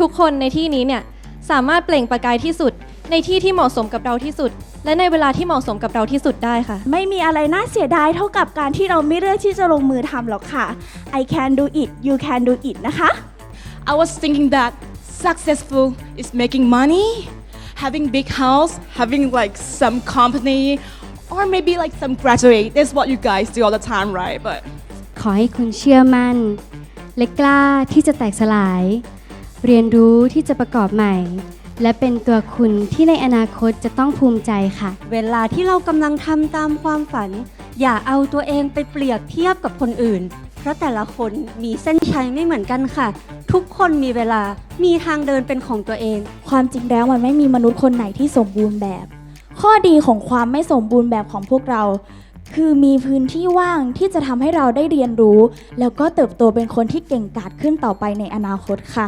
ทุกคนในที่นี้เนี่ยสามารถเปล่งประกายที่สุด ในที่ที่เหมาะสมกับเราที่สุด และในเวลาที่เหมาะสมกับเราที่สุดได้ค่ะ ไม่มีอะไรน่าเสียดายเท่ากับการที่เราไม่เลือกที่จะลงมือทำหรอกค่ะ I can do it you can do it นะคะ I was thinking that successful is making money, having big house, having like some company, or maybe like some graduate. That's what you guys do all the time, right? But ขอให้คุณเชื่อมั่น และกล้าที่จะแตกสลาย เรียนรู้ที่จะประกอบใหม่ และเป็นตัวคุณที่ในอนาคตจะต้องภูมิใจค่ะ เวลาที่เรากำลังทำตามความฝัน อย่าเอาตัวเองไปเปรียบเทียบกับคนอื่น เพราะแต่ละคนมีเส้นชัยไม่เหมือนกันค่ะ ทุกคนมีเวลา มีทางเดินเป็นของตัวเอง ความจริงแล้วมันไม่มีมนุษย์คนไหนที่สมบูรณ์แบบ ข้อดีของความไม่สมบูรณ์แบบของพวกเรา คือมีพื้นที่ว่างที่จะทำให้เราได้เรียนรู้ แล้วก็เติบโตเป็นคนที่เก่งกาจขึ้นต่อไปในอนาคตค่ะ